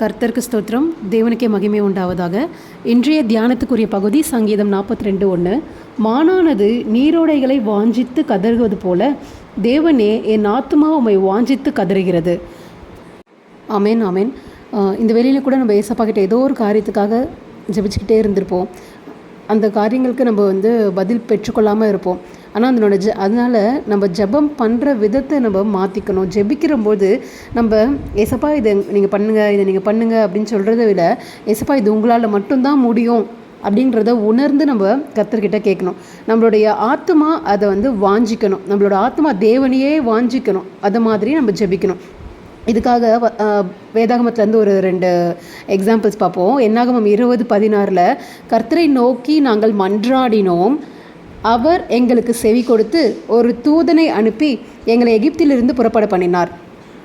கர்த்தருக்கு ஸ்தோத்திரம். தேவனுக்கே மகிமை உண்டாவதாக. இன்றைய தியானத்துக்குரிய பகுதி சங்கீதம் நாற்பத்தி ரெண்டு ஒன்று மானானது நீரோடைகளை வாஞ்சித்து கதறுவது போல தேவனே என் ஆத்மா உமை வாஞ்சித்து கதறுகிறது. அமேன் அமேன் இந்த வெளியில் கூட நம்ம ஏசப்பா கிட்ட ஏதோ ஒரு காரியத்துக்காக ஜெபிச்சுக்கிட்டே இருந்திருப்போம். அந்த காரியங்களுக்கு நம்ம வந்து பதில் பெற்றுக்கொள்ளாமல் இருப்போம். ஆனால் அதனோட ஜ அதனால் நம்ம ஜெபம் பண்ணுற விதத்தை நம்ம மாற்றிக்கணும் ஜெபிக்கிற போது நம்ம எசப்பா இதை நீங்கள் பண்ணுங்கள் இதை நீங்கள் பண்ணுங்கள் அப்படின்னு சொல்கிறத விட எசப்பா இது உங்களால் மட்டும்தான் முடியும் அப்படின்றத உணர்ந்து நம்ம கத்தர்கிட்ட கேட்கணும். நம்மளுடைய ஆத்மா அதை வந்து வாஞ்சிக்கணும். நம்மளோட ஆத்மா தேவனையே வாஞ்சிக்கணும். அது மாதிரி நம்ம ஜெபிக்கணும். இதுக்காக வ- வேதாகமத்துலேருந்து ஒரு ரெண்டு எக்ஸாம்பிள்ஸ் பார்ப்போம். என்னாகமம் இருபது பதினாறில் கர்த்தரை நோக்கி நாங்கள் மன்றாடினோம். அவர் எங்களுக்கு செவி கொடுத்து ஒரு தூதனை அனுப்பி எங்களை எகிப்திலிருந்து புறப்பட பண்ணினார்.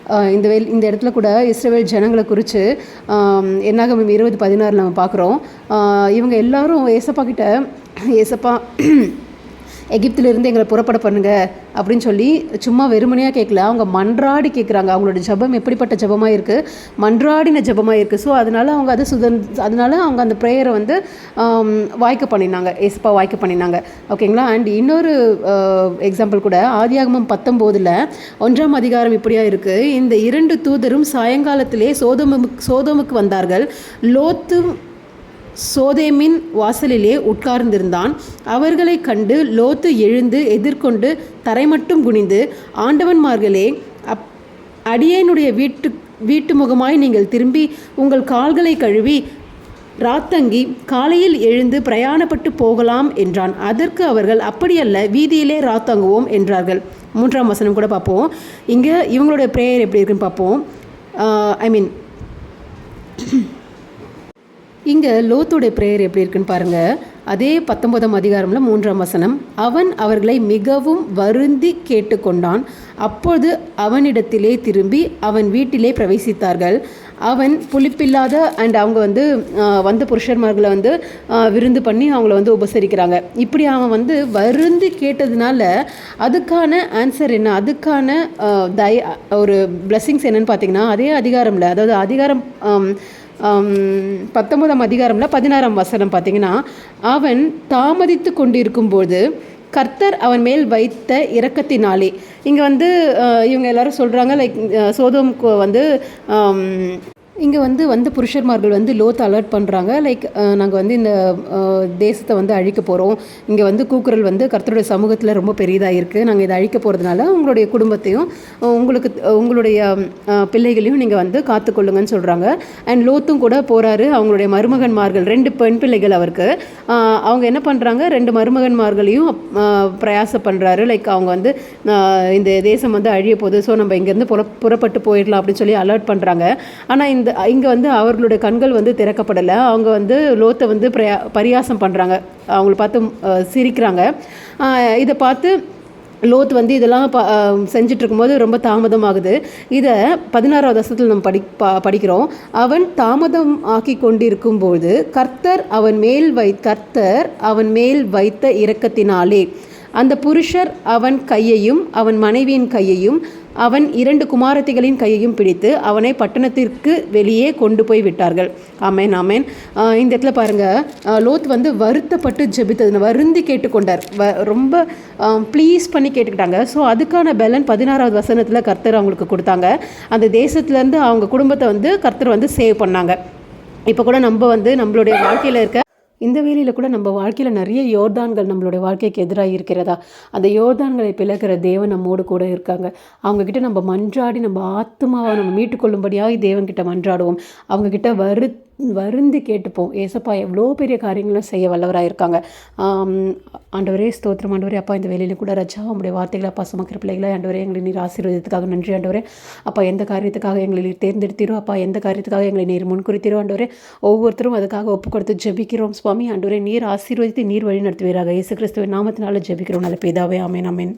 இந்த வெல் இந்த இடத்துல கூட இஸ்ரேல் ஜனங்களை குறித்து என்னாகமம் இருபது பதினாறில் நம்ம பார்க்குறோம். இவங்க எல்லாரும் ஏசப்பா கிட்ட ஏசப்பா எகிப்திலிருந்து எங்களை புறப்பட பண்ணுங்க அப்படின்னு சொல்லி சும்மா வெறுமனையாக கேட்கல அவங்க மன்றாடி கேட்குறாங்க அவங்களோட ஜெபம் எப்படிப்பட்ட ஜெபமாக இருக்குது மன்றாடின ஜெபமாக இருக்குது ஸோ அதனால அவங்க அதை சுதன் அதனால அவங்க அந்த ப்ரேயரை வந்து வாய்க்க பண்ணினாங்க. எஸ்பா வாய்க்க பண்ணினாங்க. ஓகேங்களா அண்ட் இன்னொரு எக்ஸாம்பிள் கூட. ஆதியாகமம் பத்தொம்போதில் ஒன்றாம் அதிகாரம் இப்படியா இருக்குது இந்த இரண்டு தூதரும் சாயங்காலத்திலே சோதமுக்கு சோதமுக்கு வந்தார்கள். லோத்து சோதேமின் வாசலிலே உட்கார்ந்திருந்தான். அவர்களை கண்டு லோத்து எழுந்து எதிர்கொண்டு தரை மட்டும் குனிந்து ஆண்டவன்மார்களே அப் அடியேனுடைய வீட்டு வீட்டு முகமாய் நீங்கள் திரும்பி உங்கள் கால்களை கழுவி ராத்தங்கி காலையில் எழுந்து பிரயாணப்பட்டு போகலாம் என்றான். அதற்கு அவர்கள் அப்படியல்ல வீதியிலே ராத்தங்குவோம் என்றார்கள். மூன்றாம் வசனம் கூட பார்ப்போம். இங்கே இவங்களுடைய ப்ரேயர் எப்படி இருக்குன்னு பார்ப்போம். ஐ மீன் இங்கே லோத்துடைய ப்ரேயர் எப்படி இருக்குன்னு பாருங்க. அதே பத்தொன்பதாம் அதிகாரம்ல மூன்றாம் வசனம் அவன் அவர்களை மிகவும் வருந்தி கேட்டுக்கொண்டான். அப்பொழுது அவனிடத்திலே திரும்பி அவன் வீட்டிலே பிரவேசித்தார்கள். அவன் புளிப்பில்லாத அண்ட் அவங்க வந்து வந்த புருஷர்மார்களை வந்து விருந்து பண்ணி அவங்கள வந்து உபசரிக்கிறாங்க. இப்படி அவன் வந்து வருந்தி கேட்டதுனால அதுக்கான ஆன்சர் என்ன? அதுக்கான தய ஒரு பிளெஸ்ஸிங்ஸ் என்னன்னு பார்த்தீங்கன்னா அதே அதிகாரம்ல அதாவது அதிகாரம் பத்தொன்பதாம் அதிகாரம்ல பதினாறாம் வசனம் பார்த்தீங்கன்னா அவன் தாமதித்து கொண்டிருக்கும்போது கர்த்தர் அவன் மேல் வைத்த இரக்கத்தினாலே. இங்கே வந்து அஹ், இவங்க எல்லாரும் சொல்கிறாங்க லைக் சோதோமுக்கு வந்து இங்கே வந்து வந்து புருஷர்மார்கள் வந்து லோத் அலர்ட் பண்ணுறாங்க லைக் நாங்கள் வந்து இந்த தேசத்தை வந்து அழிக்க போகிறோம் இங்கே வந்து கூக்குரல் வந்து கர்த்தருடைய சமூகத்தில் ரொம்ப பெரியதாக இருக்குது நாங்கள் இதை அழிக்க போகிறதுனால உங்களுடைய குடும்பத்தையும் உங்களுக்கு உங்களுடைய பிள்ளைகளையும் நீங்கள் வந்து காத்துக்கொள்ளுங்கன்னு சொல்கிறாங்க அண்ட் லோத்தும் கூட போகிறாரு அவங்களுடைய மருமகன்மார்கள் ரெண்டு பெண் பிள்ளைகள் அவருக்கு. அவங்க என்ன பண்ணுறாங்க ரெண்டு மருமகன்மார்களையும் பிரயாசம் பண்ணுறாரு லைக் அவங்க வந்து இந்த தேசம் வந்து அழிய போகுது. ஸோ நம்ம இங்கேருந்து புற புறப்பட்டு போயிடலாம் அப்படின்னு சொல்லி அலர்ட் பண்ணுறாங்க ஆனால் இந்த இங்கே வந்து அவர்களுடைய கண்கள் வந்து திறக்கப்படலை. அவங்க வந்து லோத்தை வந்து பிரயா பரியாசம் பண்ணுறாங்க அவங்கள பார்த்து சிரிக்கிறாங்க. இதை பார்த்து லோத் வந்து இதெல்லாம் ப செஞ்சிட்ருக்கும்போது ரொம்ப தாமதமாகுது. இதை பதினாறாவது வருஷத்தில் நம்ம படி பா படிக்கிறோம். அவன் தாமதம் ஆக்கி கொண்டிருக்கும்போது கர்த்தர் அவன் மேல் வை கர்த்தர் அவன் மேல் வைத்த இரக்கத்தினாலே அந்த புருஷர் அவன் கையையும் அவன் மனைவியின் கையையும் அவன் இரண்டு குமாரத்திகளின் கையையும் பிடித்து அவனை பட்டணத்திற்கு வெளியே கொண்டு போய் விட்டார்கள். ஆமேன் ஆமேன். இந்த இடத்துல பாருங்க. லோத் வந்து வருத்தப்பட்டு ஜெபித்தது. வருந்தி கேட்டுக்கொண்டார். வ ரொம்ப ப்ளீஸ் பண்ணி கேட்டுக்கிட்டாங்க. ஸோ அதுக்கான பலன் பதினாறாவது வசனத்தில் கர்த்தர் அவங்களுக்கு கொடுத்தாங்க. அந்த தேசத்துலேருந்து அவங்க குடும்பத்தை வந்து கர்த்தர் வந்து சேவ் பண்ணாங்க. இப்போ கூட நம்ம வந்து நம்மளுடைய வாழ்க்கையில் இருக்க இந்த வேலையில் கூட நம்ம வாழ்க்கையில் நிறைய யோர்தான்கள் நம்மளுடைய வாழ்க்கைக்கு எதிராக இருக்கிறதா? அந்த யோர்தான்களை பிளக்கிற தேவன் நம்மோடு கூட இருக்காங்க. அவங்கக்கிட்ட நம்ம மன்றாடி நம்ம ஆத்மாவை நம்ம மீட்டுக்கொள்ளும்படியாக தேவன்கிட்ட மன்றாடுவோம். அவங்கக்கிட்ட வரு வருந்து கேட்டுப்போம். ஏசப்பா எவ்வளோ பெரிய காரியங்களும் செய்ய வல்லவராக இருக்காங்க. ஆண்டவரே ஸ்தோத்திரம். ஆண்டவரே அப்பா இந்த வேலையில் கூட ரஜா உங்களுடைய வார்த்தைகளை அப்பா சுமக்கிற பிள்ளைகளை ஆண்டவரே எங்களை நீர் ஆசீர்வதித்துக்காக நன்றி ஆண்டவரே. அப்பா எந்த காரியத்துக்காக எங்களை நீர் தேர்ந்தெடுத்தீரோ அப்பா எந்த காரியத்துக்காக எங்களை நீர் முன்குறித்தீரோ ஆண்டவரே ஒவ்வொருத்தரும் அதுக்காக ஒப்பு கொடுத்து ஜெபிக்கிறோம் சுவாமி. ஆண்டவரே நீர் ஆசீர்வதித்து நீர் வழி நடத்துவீராக இயேசு கிறிஸ்துவின் நாமத்தினால ஜெபிக்கிறோம் நல்ல பிதாவே. ஆமேன் ஆமேன்.